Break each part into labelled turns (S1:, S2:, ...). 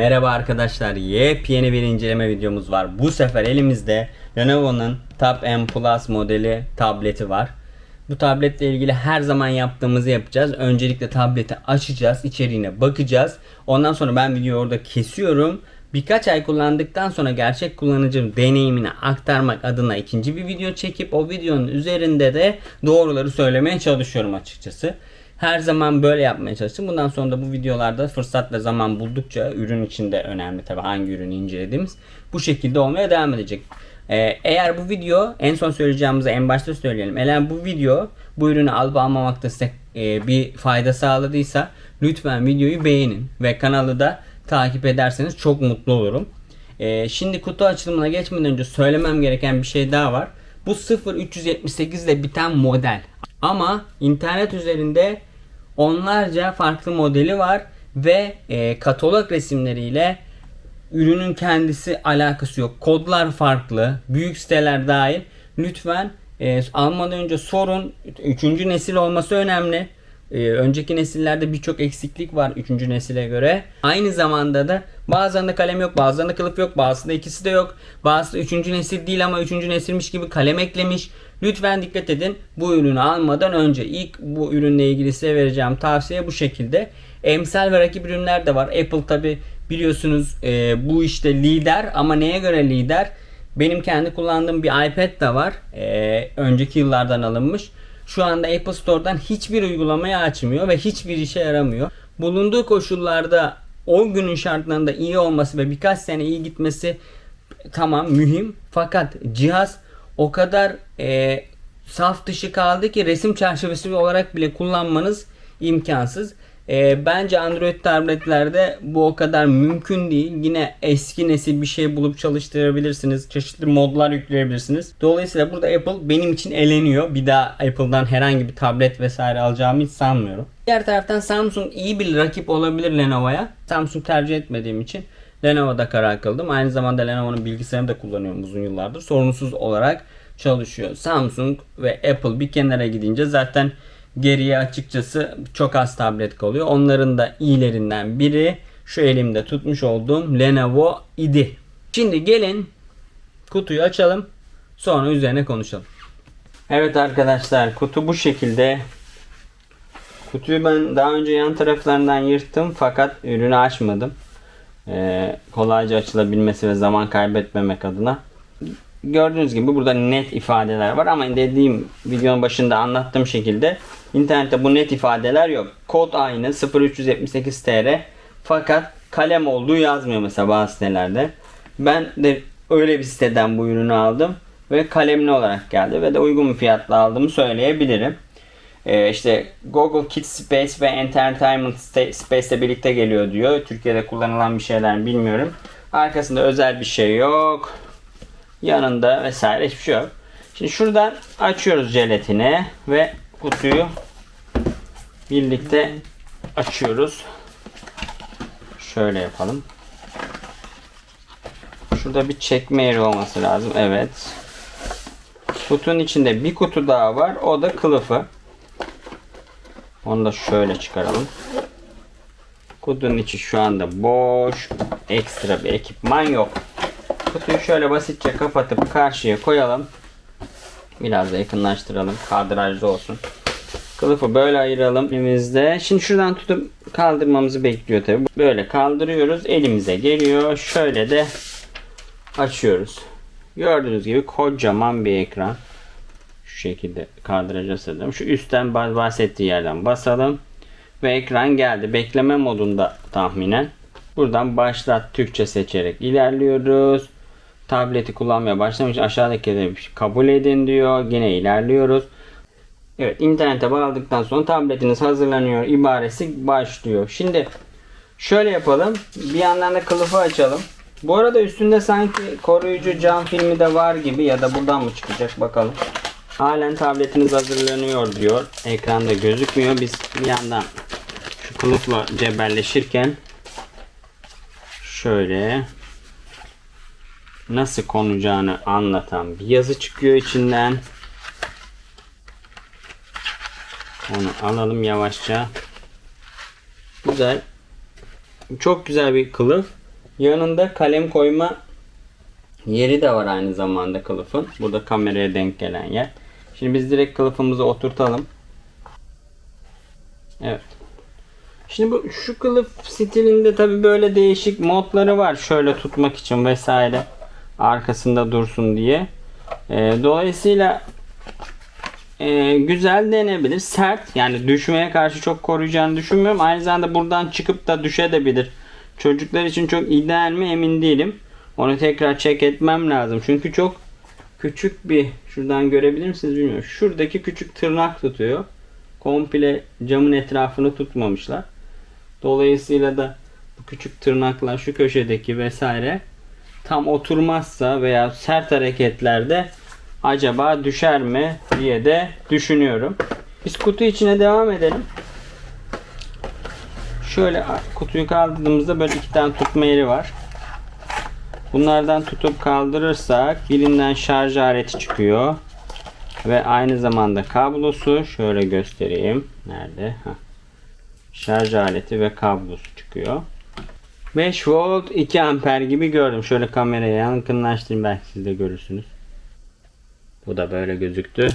S1: Merhaba arkadaşlar. Yepyeni bir inceleme videomuz var. Bu sefer elimizde Lenovo'nun Tab M Plus modeli tableti var. Bu tabletle ilgili her zaman yaptığımızı yapacağız. Öncelikle tableti açacağız, içeriğine bakacağız. Ondan sonra ben videoyu orada kesiyorum. Birkaç ay kullandıktan sonra gerçek kullanıcı deneyimini aktarmak adına ikinci bir video çekip o videonun üzerinde de doğruları söylemeye çalışıyorum açıkçası. Her zaman böyle yapmaya çalıştım. Bundan sonra da bu videolarda fırsat ve zaman buldukça ürün içinde önemli tabii hangi ürünü incelediğimiz bu şekilde olmaya devam edecek. Ee, eğer bu video en son söyleyeceğimizi en başta söyleyelim. Eğer bu video bu ürünü alıp almamakta size e, bir fayda sağladıysa lütfen videoyu beğenin ve kanalı da takip ederseniz çok mutlu olurum. Ee, şimdi kutu açılımına geçmeden önce söylemem gereken bir şey daha var. Bu 0378 ile biten model. Ama internet üzerinde onlarca farklı modeli var ve e, katalog resimleriyle ürünün kendisi alakası yok. Kodlar farklı. Büyük siteler dahil. Lütfen e, almadan önce sorun. Üçüncü nesil olması önemli. E, önceki nesillerde birçok eksiklik var üçüncü nesile göre. Aynı zamanda da bazılarında kalem yok, bazılarında kılıf yok, bazısında ikisi de yok. Bazısı üçüncü nesil değil ama üçüncü nesilmiş gibi kalem eklemiş. Lütfen dikkat edin. Bu ürünü almadan önce ilk bu ürünle ilgili size vereceğim tavsiye bu şekilde. Emsal ve rakip ürünler de var. Apple tabi biliyorsunuz e, bu işte lider ama neye göre lider? Benim kendi kullandığım bir iPad de var. E, önceki yıllardan alınmış. Şu anda Apple Store'dan hiçbir uygulamayı açmıyor ve hiçbir işe yaramıyor. Bulunduğu koşullarda o günün şartlarında iyi olması ve birkaç sene iyi gitmesi tamam mühim. Fakat cihaz o kadar e, saf dışı kaldı ki resim çerçevesi olarak bile kullanmanız imkansız. E, bence Android tabletlerde bu o kadar mümkün değil. Yine eski nesil bir şey bulup çalıştırabilirsiniz. Çeşitli modlar yükleyebilirsiniz. Dolayısıyla burada Apple benim için eleniyor. Bir daha Apple'dan herhangi bir tablet vesaire alacağımı hiç sanmıyorum. Diğer taraftan Samsung iyi bir rakip olabilir Lenovo'ya. Samsung tercih etmediğim için Lenovo'da karar kıldım. Aynı zamanda Lenovo'nun bilgisayarını da kullanıyorum uzun yıllardır. Sorunsuz olarak çalışıyor. Samsung ve Apple bir kenara gidince zaten geriye açıkçası çok az tablet kalıyor. Onların da iyilerinden biri şu elimde tutmuş olduğum Lenovo idi. Şimdi gelin kutuyu açalım. Sonra üzerine konuşalım. Evet arkadaşlar kutu bu şekilde. Kutuyu ben daha önce yan taraflarından yırttım fakat ürünü açmadım. Ee, kolayca açılabilmesi ve zaman kaybetmemek adına. Gördüğünüz gibi burada net ifadeler var ama dediğim videonun başında anlattığım şekilde internette bu net ifadeler yok. Kod aynı 0378 TR fakat kalem olduğu yazmıyor mesela bazı sitelerde. Ben de öyle bir siteden bu ürünü aldım ve kalemli olarak geldi ve de uygun bir fiyatla aldığımı söyleyebilirim. Ee, işte Google Kids Space ve Entertainment Space ile birlikte geliyor diyor. Türkiye'de kullanılan bir şeyler mi bilmiyorum. Arkasında özel bir şey yok. Yanında vesaire hiçbir şey yok. Şimdi şuradan açıyoruz jelatini ve kutuyu birlikte açıyoruz. Şöyle yapalım. Şurada bir çekme yeri olması lazım. Evet. Kutunun içinde bir kutu daha var. O da kılıfı. Onu da şöyle çıkaralım. Kutunun içi şu anda boş. Ekstra bir ekipman yok. Kutuyu şöyle basitçe kapatıp karşıya koyalım. Biraz da yakınlaştıralım. Kadrajlı olsun. Kılıfı böyle ayıralım elimizde. Şimdi şuradan tutup kaldırmamızı bekliyor tabi. Böyle kaldırıyoruz. Elimize geliyor. Şöyle de açıyoruz. Gördüğünüz gibi kocaman bir ekran. Şu şekilde kadraja sığdım. Şu üstten bahsettiği yerden basalım. Ve ekran geldi. Bekleme modunda tahminen. Buradan başlat Türkçe seçerek ilerliyoruz. Tableti kullanmaya başlamak için aşağıdaki kabul edin diyor. Yine ilerliyoruz. Evet internete bağladıktan sonra tabletiniz hazırlanıyor ibaresi başlıyor. Şimdi şöyle yapalım. Bir yandan da kılıfı açalım. Bu arada üstünde sanki koruyucu cam filmi de var gibi ya da buradan mı çıkacak bakalım. Halen tabletiniz hazırlanıyor diyor. Ekranda gözükmüyor. Biz bir yandan şu kılıfla cebelleşirken şöyle nasıl konacağını anlatan bir yazı çıkıyor içinden. Onu alalım yavaşça. Güzel. Çok güzel bir kılıf. Yanında kalem koyma yeri de var aynı zamanda kılıfın. Burada kameraya denk gelen yer. Şimdi biz direkt kılıfımızı oturtalım. Evet. Şimdi bu şu kılıf stilinde tabi böyle değişik modları var. Şöyle tutmak için vesaire. Arkasında dursun diye. Ee, dolayısıyla e, güzel denebilir. Sert yani düşmeye karşı çok koruyacağını düşünmüyorum. Aynı zamanda buradan çıkıp da düşebilir. Çocuklar için çok ideal mi emin değilim. Onu tekrar check etmem lazım. Çünkü çok küçük bir şuradan görebilir misiniz bilmiyorum. Şuradaki küçük tırnak tutuyor. Komple camın etrafını tutmamışlar. Dolayısıyla da bu küçük tırnaklar şu köşedeki vesaire tam oturmazsa veya sert hareketlerde acaba düşer mi diye de düşünüyorum. Biz kutu içine devam edelim. Şöyle kutuyu kaldırdığımızda böyle iki tane tutma yeri var. Bunlardan tutup kaldırırsak birinden şarj aleti çıkıyor. Ve aynı zamanda kablosu şöyle göstereyim. Nerede? Heh. Şarj aleti ve kablosu çıkıyor. 5 volt 2 amper gibi gördüm. Şöyle kameraya yakınlaştırayım belki siz de görürsünüz. Bu da böyle gözüktü.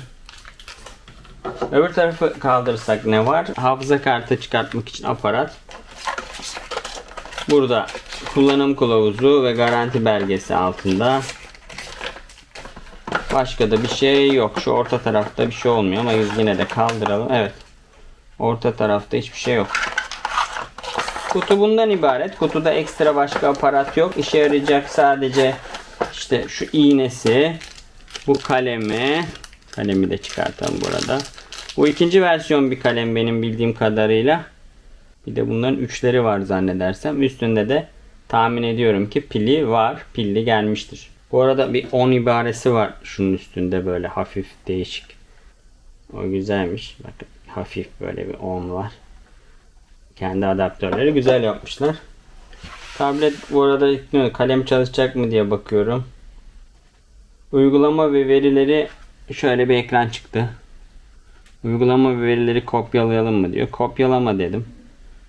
S1: Öbür tarafı kaldırırsak ne var? Hafıza kartı çıkartmak için aparat. Burada kullanım kılavuzu ve garanti belgesi altında. Başka da bir şey yok. Şu orta tarafta bir şey olmuyor ama yine de kaldıralım. Evet. Orta tarafta hiçbir şey yok. Kutu bundan ibaret. Kutuda ekstra başka aparat yok. İşe yarayacak sadece işte şu iğnesi, bu kalemi, kalemi de çıkartalım burada. Bu ikinci versiyon bir kalem benim bildiğim kadarıyla. Bir de bunların üçleri var zannedersem. Üstünde de tahmin ediyorum ki pili var. Pilli gelmiştir. Bu arada bir 10 ibaresi var şunun üstünde böyle hafif değişik. O güzelmiş. Bakın hafif böyle bir 10 var. Kendi adaptörleri güzel yapmışlar. Tablet bu arada kalem çalışacak mı diye bakıyorum. Uygulama ve verileri şöyle bir ekran çıktı. Uygulama ve verileri kopyalayalım mı diyor. Kopyalama dedim.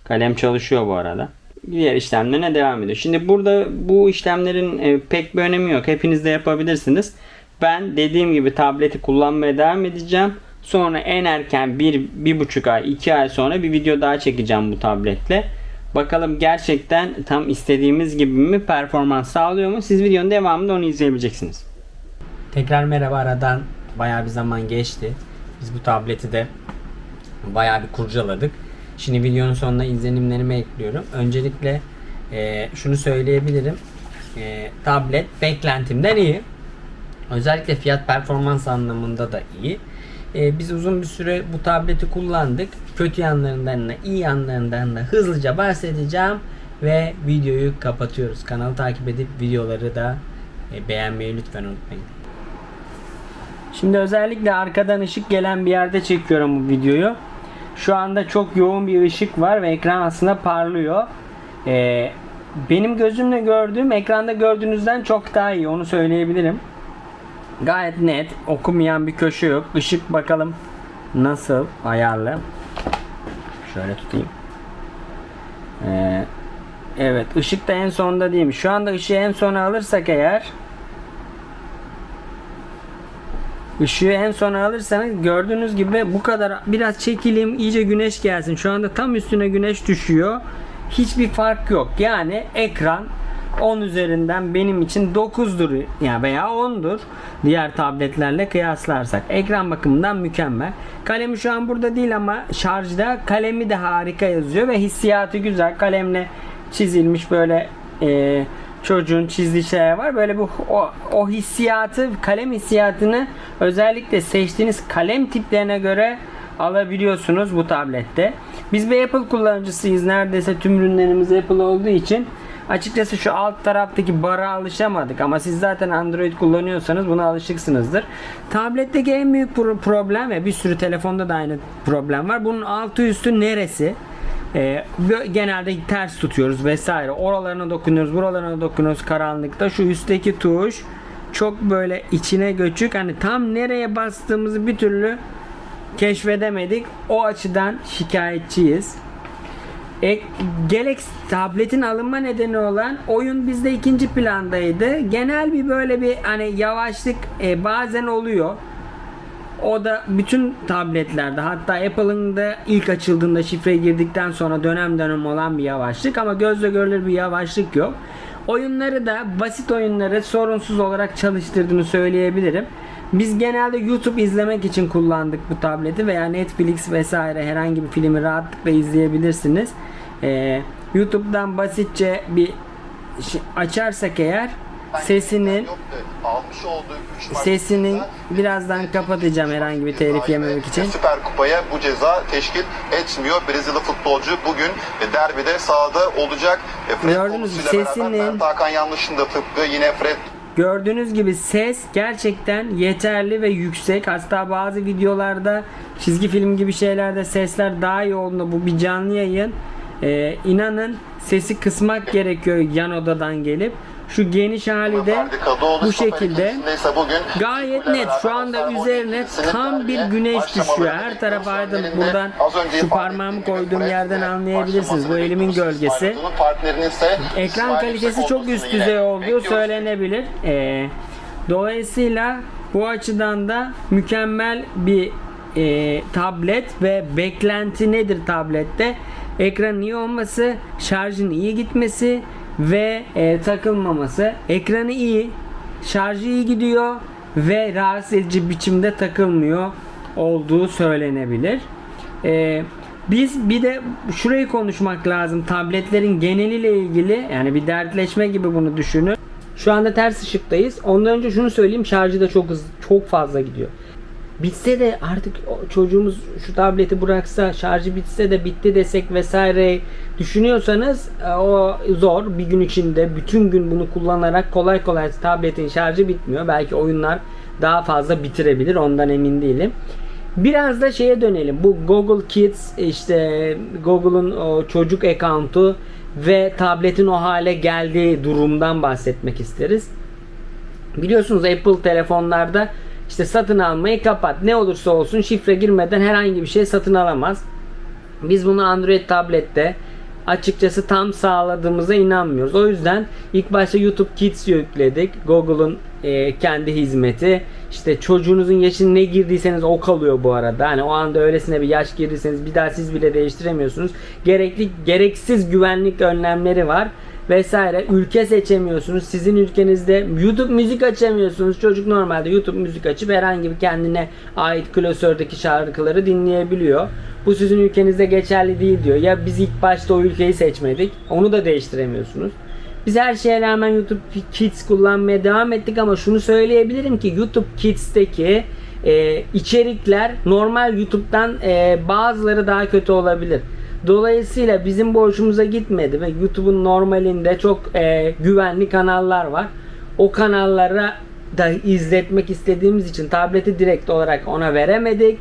S1: Kalem çalışıyor bu arada. Diğer işlemlerine devam ediyor. Şimdi burada bu işlemlerin e, pek bir önemi yok. Hepiniz de yapabilirsiniz. Ben dediğim gibi tableti kullanmaya devam edeceğim. Sonra en erken bir, bir buçuk ay, iki ay sonra bir video daha çekeceğim bu tabletle. Bakalım gerçekten tam istediğimiz gibi mi performans sağlıyor mu? Siz videonun devamında onu izleyebileceksiniz. Tekrar merhaba aradan bayağı bir zaman geçti. Biz bu tableti de bayağı bir kurcaladık. Şimdi videonun sonuna izlenimlerimi ekliyorum. Öncelikle e, şunu söyleyebilirim. E, tablet beklentimden iyi. Özellikle fiyat performans anlamında da iyi. E, biz uzun bir süre bu tableti kullandık. Kötü yanlarından da iyi yanlarından da hızlıca bahsedeceğim ve videoyu kapatıyoruz. Kanalı takip edip videoları da e, beğenmeyi lütfen unutmayın. Şimdi özellikle arkadan ışık gelen bir yerde çekiyorum bu videoyu. Şu anda çok yoğun bir ışık var ve ekran aslında parlıyor. Ee, benim gözümle gördüğüm ekranda gördüğünüzden çok daha iyi onu söyleyebilirim. Gayet net okumayan bir köşe yok. Işık bakalım nasıl ayarlı. Şöyle tutayım. Ee, evet ışık da en sonda değil mi? Şu anda ışığı en sona alırsak eğer Işığı en sona alırsanız gördüğünüz gibi bu kadar biraz çekileyim iyice güneş gelsin. Şu anda tam üstüne güneş düşüyor. Hiçbir fark yok. Yani ekran 10 üzerinden benim için 9'dur yani veya 10'dur. Diğer tabletlerle kıyaslarsak. Ekran bakımından mükemmel. Kalemi şu an burada değil ama şarjda kalemi de harika yazıyor ve hissiyatı güzel. Kalemle çizilmiş böyle e, çocuğun çizdiği şeyler var. Böyle bu o, o hissiyatı, kalem hissiyatını özellikle seçtiğiniz kalem tiplerine göre alabiliyorsunuz bu tablette. Biz bir Apple kullanıcısıyız. Neredeyse tüm ürünlerimiz Apple olduğu için açıkçası şu alt taraftaki bara alışamadık ama siz zaten Android kullanıyorsanız buna alışıksınızdır. Tabletteki en büyük problem ve bir sürü telefonda da aynı problem var. Bunun altı üstü neresi? Ee, genelde ters tutuyoruz vesaire. Oralarına dokunuyoruz, buralarına dokunuyoruz karanlıkta. Şu üstteki tuş çok böyle içine göçük. Hani tam nereye bastığımızı bir türlü keşfedemedik. O açıdan şikayetçiyiz. E, Galaxy tabletin alınma nedeni olan oyun bizde ikinci plandaydı. Genel bir böyle bir hani yavaşlık e, bazen oluyor. O da bütün tabletlerde hatta Apple'ın da ilk açıldığında şifre girdikten sonra dönem dönem olan bir yavaşlık ama gözle görülür bir yavaşlık yok. Oyunları da basit oyunları sorunsuz olarak çalıştırdığını söyleyebilirim. Biz genelde YouTube izlemek için kullandık bu tableti veya Netflix vesaire herhangi bir filmi rahatlıkla izleyebilirsiniz. Ee, YouTube'dan basitçe bir açarsak eğer sesinin
S2: Yoktu. almış olduğu üç maç
S1: Sesini
S2: ceza,
S1: birazdan kapatacağım herhangi bir telif yememek için.
S2: Süper Kupa'ya bu ceza teşkil etmiyor. Brezilya futbolcu bugün e, derbide sahada olacak. E,
S1: Gördünüz mü? Sesinin-
S2: Hakan yanlışında tıpkı yine Fred
S1: Gördüğünüz gibi ses gerçekten yeterli ve yüksek. Hatta bazı videolarda çizgi film gibi şeylerde sesler daha iyi olduğunda bu bir canlı yayın. Ee, inanın sesi kısmak gerekiyor yan odadan gelip. Şu geniş hali de bu şekilde Gayet net. Şu anda üzerine tam bir güneş düşüyor. Her taraf aydınlık. Buradan şu parmağımı koyduğum yerden anlayabilirsiniz. Bu elimin gölgesi. Ekran kalitesi çok üst düzey olduğu söylenebilir. Ee, dolayısıyla bu açıdan da mükemmel bir e, tablet ve beklenti nedir tablette? Ekranın iyi olması, şarjın iyi gitmesi ve e, takılmaması. Ekranı iyi, şarjı iyi gidiyor ve rahatsız edici biçimde takılmıyor olduğu söylenebilir. Ee, biz bir de şurayı konuşmak lazım. Tabletlerin geneliyle ilgili yani bir dertleşme gibi bunu düşünün. Şu anda ters ışıktayız. Ondan önce şunu söyleyeyim şarjı da çok hızlı, çok fazla gidiyor. Bitse de artık çocuğumuz şu tableti bıraksa şarjı bitse de bitti desek vesaire düşünüyorsanız e, o zor. Bir gün içinde bütün gün bunu kullanarak kolay kolay tabletin şarjı bitmiyor. Belki oyunlar daha fazla bitirebilir ondan emin değilim. Biraz da şeye dönelim. Bu Google Kids işte Google'un çocuk account'u ve tabletin o hale geldiği durumdan bahsetmek isteriz. Biliyorsunuz Apple telefonlarda işte satın almayı kapat. Ne olursa olsun şifre girmeden herhangi bir şey satın alamaz. Biz bunu Android tablette açıkçası tam sağladığımıza inanmıyoruz. O yüzden ilk başta YouTube Kids yükledik. Google'un e, kendi hizmeti. İşte çocuğunuzun yaşını ne girdiyseniz o kalıyor bu arada. Hani o anda öylesine bir yaş girdiyseniz bir daha siz bile değiştiremiyorsunuz. Gerekli gereksiz güvenlik önlemleri var vesaire. Ülke seçemiyorsunuz. Sizin ülkenizde YouTube müzik açamıyorsunuz. Çocuk normalde YouTube müzik açıp herhangi bir kendine ait klasördeki şarkıları dinleyebiliyor. Bu sizin ülkenizde geçerli değil diyor. Ya biz ilk başta o ülkeyi seçmedik. Onu da değiştiremiyorsunuz. Biz her şeye rağmen YouTube Kids kullanmaya devam ettik ama şunu söyleyebilirim ki YouTube Kids'teki e, içerikler normal YouTube'dan e, bazıları daha kötü olabilir. Dolayısıyla bizim bu hoşumuza gitmedi ve YouTube'un normalinde çok e, güvenli kanallar var. O kanallara da izletmek istediğimiz için tableti direkt olarak ona veremedik.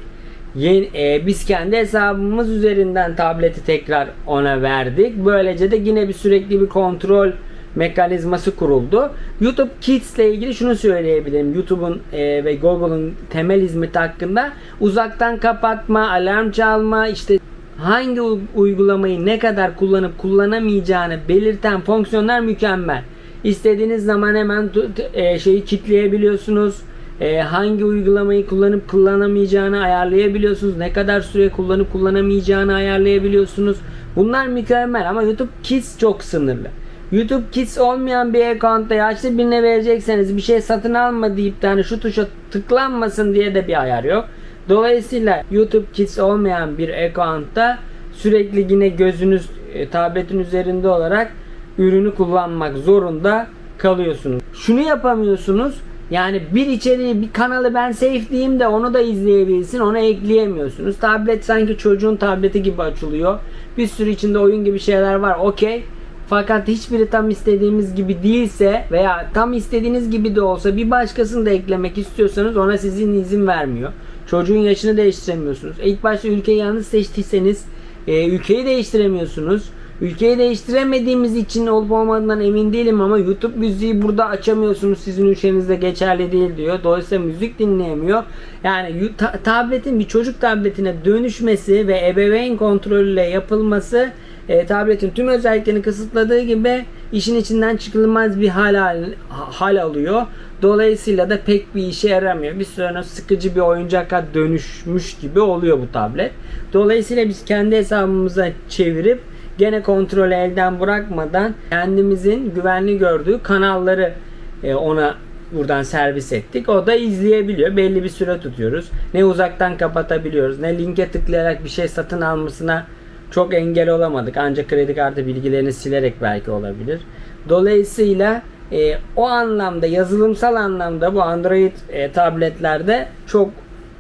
S1: Yeni, e, biz kendi hesabımız üzerinden tableti tekrar ona verdik. Böylece de yine bir sürekli bir kontrol mekanizması kuruldu. YouTube Kids ile ilgili şunu söyleyebilirim. YouTube'un e, ve Google'un temel hizmeti hakkında uzaktan kapatma, alarm çalma, işte hangi uygulamayı ne kadar kullanıp kullanamayacağını belirten fonksiyonlar mükemmel. İstediğiniz zaman hemen e, şeyi kilitleyebiliyorsunuz. E, hangi uygulamayı kullanıp kullanamayacağını ayarlayabiliyorsunuz. Ne kadar süre kullanıp kullanamayacağını ayarlayabiliyorsunuz. Bunlar mükemmel ama YouTube Kids çok sınırlı. YouTube Kids olmayan bir account'ta yaşlı birine verecekseniz bir şey satın alma deyip de hani şu tuşa tıklanmasın diye de bir ayar yok. Dolayısıyla YouTube Kids olmayan bir account'ta sürekli yine gözünüz e, tabletin üzerinde olarak ürünü kullanmak zorunda kalıyorsunuz. Şunu yapamıyorsunuz. Yani bir içeriği bir kanalı ben safe de onu da izleyebilsin onu ekleyemiyorsunuz. Tablet sanki çocuğun tableti gibi açılıyor. Bir sürü içinde oyun gibi şeyler var okey. Fakat hiçbiri tam istediğimiz gibi değilse veya tam istediğiniz gibi de olsa bir başkasını da eklemek istiyorsanız ona sizin izin vermiyor. Çocuğun yaşını değiştiremiyorsunuz. İlk başta ülkeyi yanlış seçtiyseniz e, ülkeyi değiştiremiyorsunuz. Ülkeyi değiştiremediğimiz için olup olmadığından emin değilim ama YouTube müziği burada açamıyorsunuz. Sizin ülkenizde geçerli değil diyor. Dolayısıyla müzik dinleyemiyor. Yani ta- tabletin bir çocuk tabletine dönüşmesi ve ebeveyn kontrolüyle yapılması e, tabletin tüm özelliklerini kısıtladığı gibi işin içinden çıkılmaz bir hal, hal, hal alıyor. Dolayısıyla da pek bir işe yaramıyor. Bir süre sıkıcı bir oyuncaka dönüşmüş gibi oluyor bu tablet. Dolayısıyla biz kendi hesabımıza çevirip gene kontrolü elden bırakmadan kendimizin güvenli gördüğü kanalları e, ona buradan servis ettik. O da izleyebiliyor. Belli bir süre tutuyoruz. Ne uzaktan kapatabiliyoruz ne linke tıklayarak bir şey satın almasına çok engel olamadık. Ancak kredi kartı bilgilerini silerek belki olabilir. Dolayısıyla e, o anlamda yazılımsal anlamda bu Android e, tabletlerde çok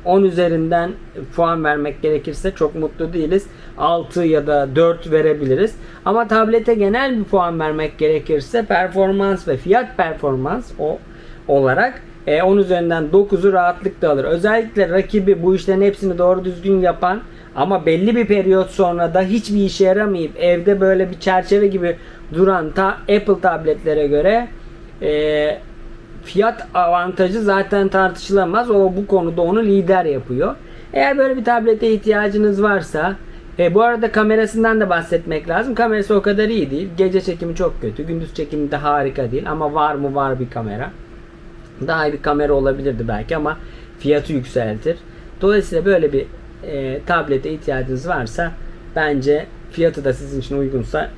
S1: 10 üzerinden puan vermek gerekirse çok mutlu değiliz. 6 ya da 4 verebiliriz. Ama tablete genel bir puan vermek gerekirse performans ve fiyat performans o olarak e, 10 üzerinden 9'u rahatlıkla alır. Özellikle rakibi bu işlerin hepsini doğru düzgün yapan ama belli bir periyot sonra da hiçbir işe yaramayıp evde böyle bir çerçeve gibi duran ta Apple tabletlere göre e, fiyat avantajı zaten tartışılamaz. O bu konuda onu lider yapıyor. Eğer böyle bir tablete ihtiyacınız varsa e, bu arada kamerasından da bahsetmek lazım. Kamerası o kadar iyi değil. Gece çekimi çok kötü. Gündüz çekimi de harika değil. Ama var mı var bir kamera. Daha iyi bir kamera olabilirdi belki ama fiyatı yükseltir. Dolayısıyla böyle bir e, tablete ihtiyacınız varsa bence fiyatı da sizin için uygunsa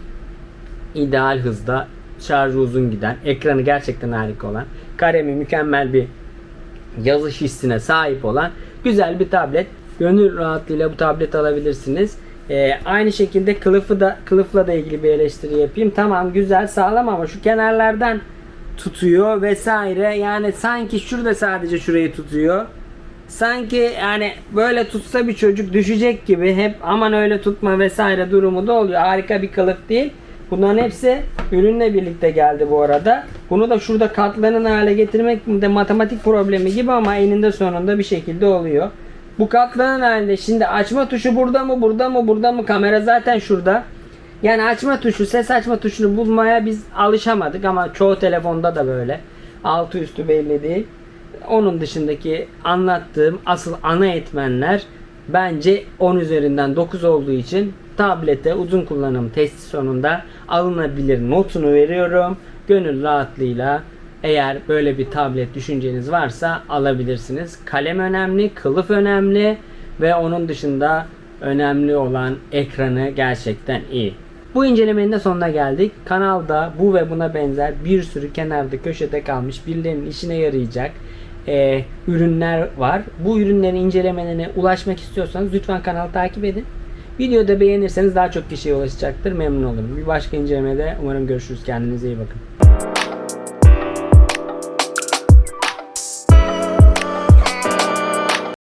S1: ideal hızda şarjı uzun giden, ekranı gerçekten harika olan, karemi mükemmel bir yazış hissine sahip olan güzel bir tablet. Gönül rahatlığıyla bu tablet alabilirsiniz. Ee, aynı şekilde kılıfı da kılıfla da ilgili bir eleştiri yapayım. Tamam güzel sağlam ama şu kenarlardan tutuyor vesaire. Yani sanki şurada sadece şurayı tutuyor. Sanki yani böyle tutsa bir çocuk düşecek gibi hep aman öyle tutma vesaire durumu da oluyor. Harika bir kılıf değil. Bunların hepsi ürünle birlikte geldi bu arada. Bunu da şurada katlanın hale getirmek de matematik problemi gibi ama eninde sonunda bir şekilde oluyor. Bu katlanın halinde şimdi açma tuşu burada mı burada mı burada mı kamera zaten şurada. Yani açma tuşu ses açma tuşunu bulmaya biz alışamadık ama çoğu telefonda da böyle. Altı üstü belli değil. Onun dışındaki anlattığım asıl ana etmenler bence 10 üzerinden 9 olduğu için tablete uzun kullanım testi sonunda alınabilir notunu veriyorum. Gönül rahatlığıyla eğer böyle bir tablet düşünceniz varsa alabilirsiniz. Kalem önemli, kılıf önemli ve onun dışında önemli olan ekranı gerçekten iyi. Bu incelemenin de sonuna geldik. Kanalda bu ve buna benzer bir sürü kenarda köşede kalmış birilerinin işine yarayacak e, ürünler var. Bu ürünlerin incelemelerine ulaşmak istiyorsanız lütfen kanalı takip edin. Videoda beğenirseniz daha çok kişiye ulaşacaktır. Memnun olurum. Bir başka incelemede umarım görüşürüz. Kendinize iyi bakın.